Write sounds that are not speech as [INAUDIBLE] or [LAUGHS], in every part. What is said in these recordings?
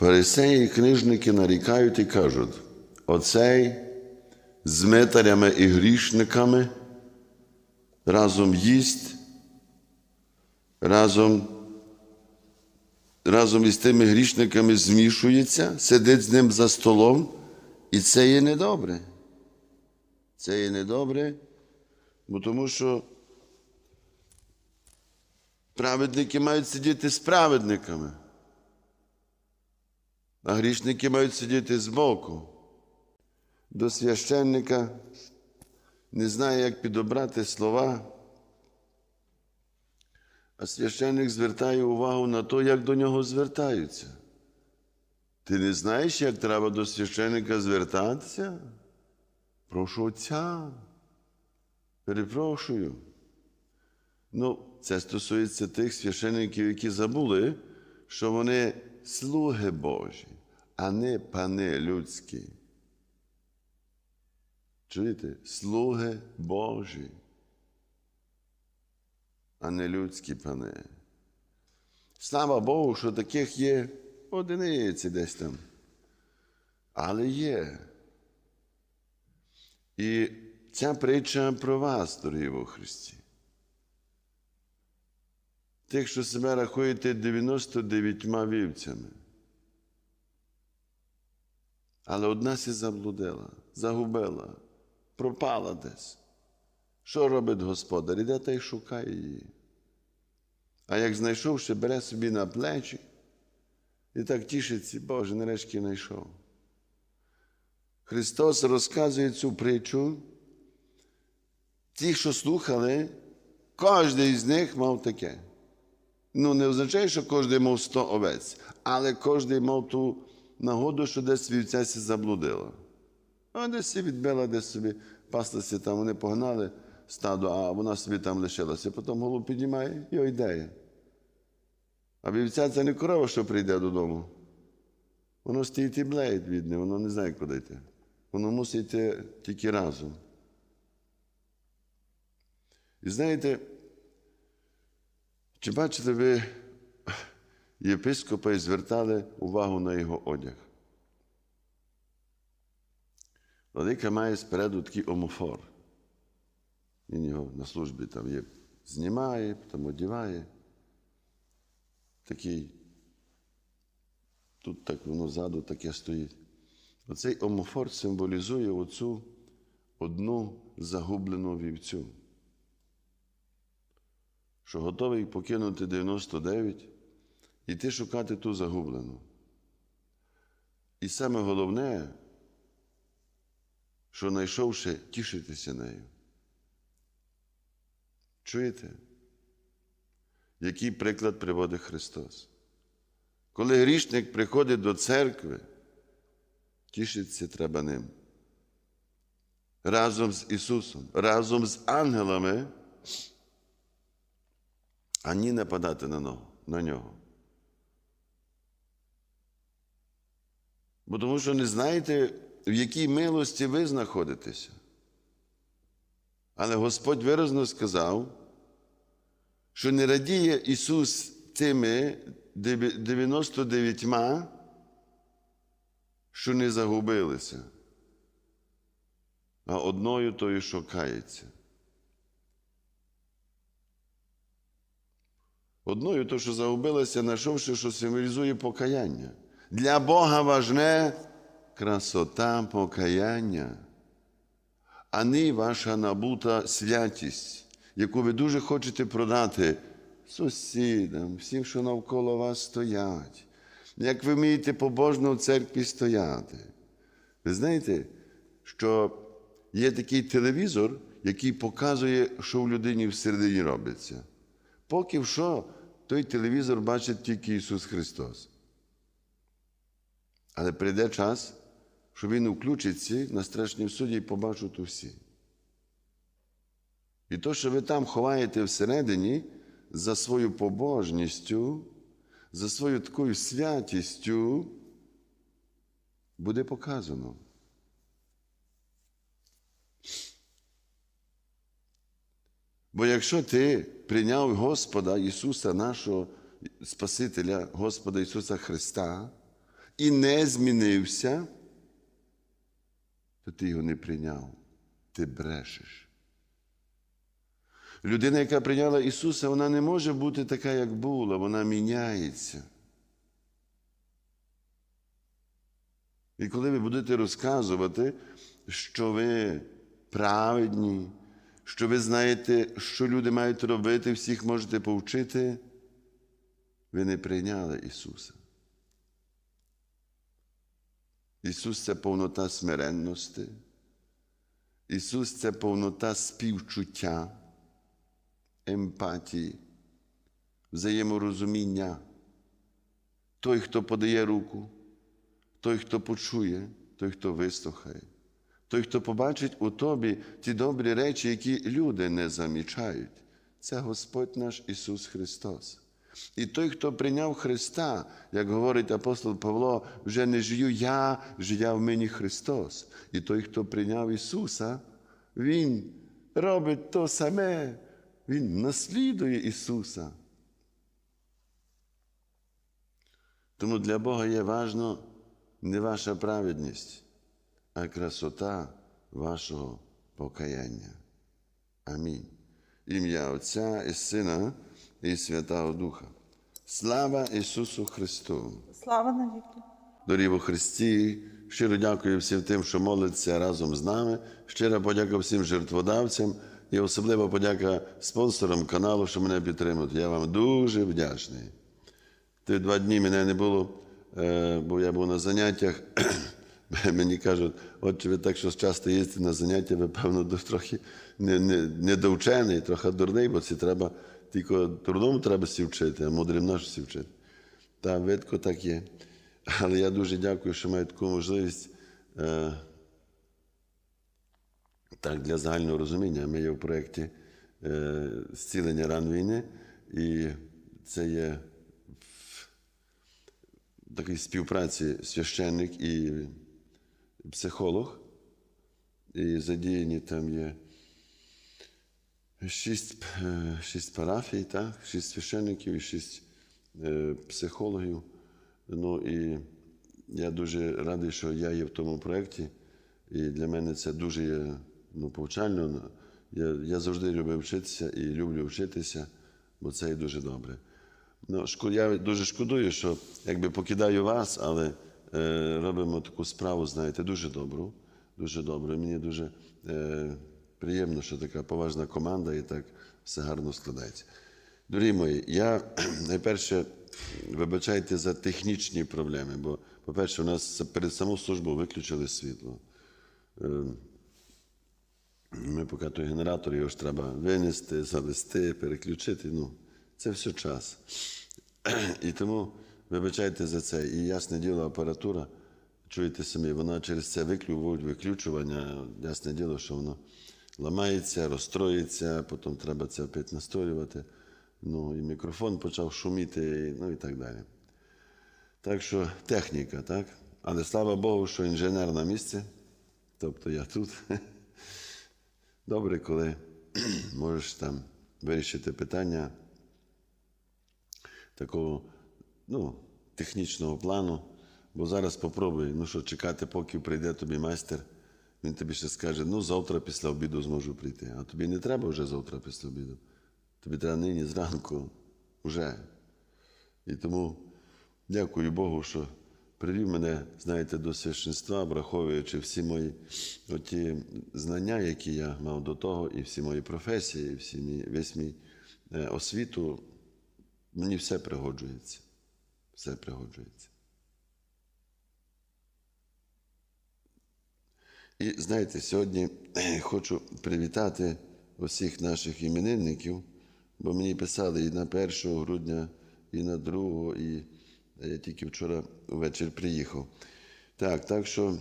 Фарисеї і книжники нарікають і кажуть, оцей з митарями і грішниками разом їсть, разом, разом із тими грішниками змішується, сидить з ним за столом, і це є недобре. Це є недобре, бо тому що праведники мають сидіти з праведниками, а грішники мають сидіти збоку. До священника не знає, як підобрати слова, а священник звертає увагу на те, як до нього звертаються. Ти не знаєш, як треба до священника звертатися? Прошу отця. Перепрошую. Ну, це стосується тих священників, які забули, що вони слуги Божі, а не пани людські. Чуєте? Слуги Божі, а не людські пани. Слава Богу, що таких є одиниці десь там. Але є. І ця притча про вас, дорогі во Христі. Тих, що себе рахуєте 99 вівцями. Але одна сі заблудила, загубила, пропала десь. Що робить господар? Іде та й шукає її. А як знайшовши, бере собі на плечі і так тішиться, Боже, нарешті знайшов. Христос розказує цю притчу. Ті, що слухали, кожен із них мав таке. Ну, не означає, що кожен мав 100 овець, але кожен мав ту нагоду, що десь вівця сі заблудила. А десь відбила, десь собі паслася там, вони погнали стадо, а вона собі там лишилася. Потім голову піднімає і йде. А вівця це не корова, що прийде додому. Воно стоїть і блеє бідне, воно не знає, куди йти. Воно мусить йти тільки разом. І знаєте, чи бачите ви, єпископа і звертали увагу на його одяг? Владика має спереду такий омофор. Він його на службі там є, знімає, потім одіває. Такий. Тут так воно ззаду таке стоїть. Оцей омофор символізує оцю одну загублену вівцю, що готовий покинути 99 і йти шукати ту загублену. І саме головне, що знайшовши, тішитися нею. Чуєте? Який приклад приводить Христос? Коли грішник приходить до церкви, тішитися треба ним. Разом з Ісусом, разом з ангелами, а ні нападати на нього. Бо тому що не знаєте, в якій милості ви знаходитеся. Але Господь виразно сказав, що не радіє Ісус тими 99, що не загубилися, а одною тою шукається. Одною то, що загубилася, знайшовши, що символізує покаяння. Для Бога важне красота покаяння, а не ваша набута святість, яку ви дуже хочете продати сусідам, всім, що навколо вас стоять. Як ви вмієте побожно в церкві стояти. Ви знаєте, що є такий телевізор, який показує, що в людині всередині робиться. Поки що той телевізор бачить тільки Ісус Христос. Але прийде час, що Він включиться на страшнім суді і побачать усі. І то, що ви там ховаєте всередині за свою побожністю, за свою такою святістю, буде показано. Бо якщо ти прийняв Господа Ісуса, нашого Спасителя, Господа Ісуса Христа, і не змінився, то ти його не прийняв. Ти брешеш. Людина, яка прийняла Ісуса, вона не може бути така, як була, вона міняється. І коли ви будете розказувати, що ви праведні, що ви знаєте, що люди мають робити, всіх можете повчити, ви не прийняли Ісуса. Ісус це повнота смиренності. Ісус це повнота співчуття, емпатії, взаєморозуміння. Той, хто подає руку, той, хто почує, той, хто вислухає, той, хто побачить у тобі ті добрі речі, які люди не замічають. Це Господь наш Ісус Христос. І той, хто прийняв Христа, як говорить апостол Павло, вже не жию я, жия в мені Христос. І той, хто прийняв Ісуса, Він робить то саме, Він наслідує Ісуса. Тому для Бога є важно не ваша праведність, а красота вашого покаяння. Амінь. Ім'я Отця і Сина і Святого Духа. Слава Ісусу Христу! Слава навіки. Дорі у Христі, щиро дякую всім тим, що моляться разом з нами. Щира подяка всім жертводавцям і особлива подяка спонсорам каналу, що мене підтримують. Я вам дуже вдячний. Ті два дні мене не було, е, бо я був на заняттях. [LAUGHS] Мені кажуть, от ви так що часто їздите на заняття, ви, певно, трохи не- не- трохи дурний, бо це треба тільки дурному треба сі вчити, а мудрим нашу сі вчити. Та видко так є. Але я дуже дякую, що маю таку можливість е, так, для загального розуміння. Ми є в проєкті е, зцілення ран війни, і це є в такій співпраці священник і психолог. І задіяні там є шість, е, шість парафій, так? шість священників і шість е, психологів. Ну і я дуже радий, що я є в тому проєкті. І для мене це дуже є ну, повчально. Я, я завжди любив вчитися і люблю вчитися, бо це є дуже добре. Ну, я дуже шкодую, що якби покидаю вас, але робимо таку справу, знаєте, дуже добру. Дуже добре. Мені дуже е, приємно, що така поважна команда і так все гарно складається. Дорогі мої, я [CLEARS THROAT] найперше вибачайте за технічні проблеми, бо, по-перше, у нас перед саму службу виключили світло. Е, Ми поки той генератор, його ж треба винести, завести, переключити. Ну, це все час. [CLEARS THROAT] І тому вибачайте за це. І ясне діло, апаратура, чуєте самі, вона через це виклю- виключування, ясне діло, що воно ламається, розстроїться, потім треба це опять настоювати. Ну, і мікрофон почав шуміти, ну і так далі. Так що техніка, так? Але слава Богу, що інженер на місці, тобто я тут. [LAUGHS] Добре, коли [CLEARS THROAT] можеш там вирішити питання такого ну, технічного плану. Бо зараз попробуй, ну що, чекати, поки прийде тобі майстер, він тобі ще скаже, ну завтра після обіду зможу прийти. А тобі не треба вже завтра після обіду. Тобі треба нині зранку вже. І тому дякую Богу, що привів мене, знаєте, до священства, враховуючи всі мої оті знання, які я мав до того, і всі мої професії, і всі мій, весь мій е, освіту, мені все пригоджується. Все пригоджується. І знаєте, сьогодні [CLEARS THROAT] хочу привітати усіх наших іменинників, бо мені писали і на 1 грудня, і на 2, і я тільки вчора ввечері приїхав. Так, так що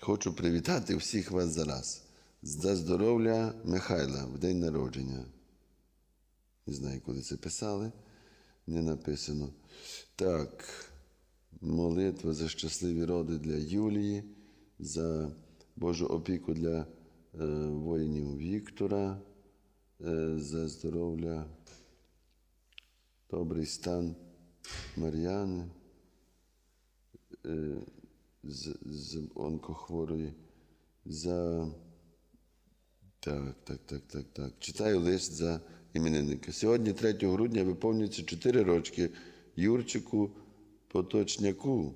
хочу привітати всіх вас зараз. За здоров'я Михайла в день народження. Не знаю, коли це писали, не написано. Так, молитва за щасливі роди для Юлії, за Божу опіку для е, воїнів Віктора, е, за здоров'я, добрий стан Мар'яни, е, з, з онкохворої. За так, так, так, так, так. Читаю лист за іменинника. Сьогодні, 3 грудня, виповнюється 4 рочки Юрчику Поточняку.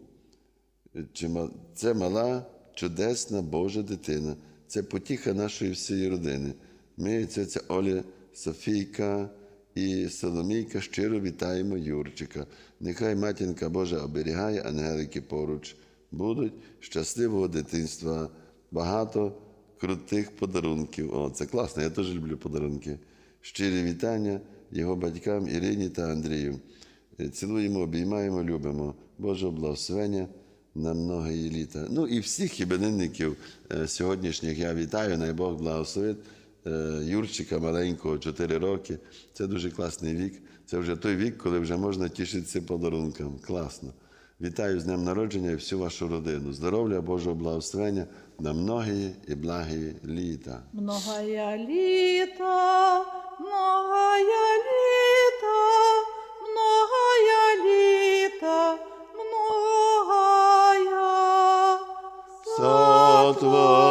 Це мала, чудесна Божа дитина. Це потіха нашої всієї родини. Ми, ця Оля, Софійка і Соломійка щиро вітаємо Юрчика. Нехай матінка Божа оберігає, ангелики поруч будуть. Щасливого дитинства, багато крутих подарунків. О, це класно, я теж люблю подарунки. Щирі вітання його батькам Ірині та Андрію. Цілуємо, обіймаємо, любимо. Божого благословення на многої літа. Ну і всіх іменинників е, сьогоднішніх я вітаю. Най Бог благословить. Е, Юрчика маленького, 4 роки. Це дуже класний вік. Це вже той вік, коли вже можна тішитися подарункам. Класно. Вітаю з днем народження і всю вашу родину. Здоров'я, Божого благословення на многії і благі літа. Многая літа, многая літа, Lord.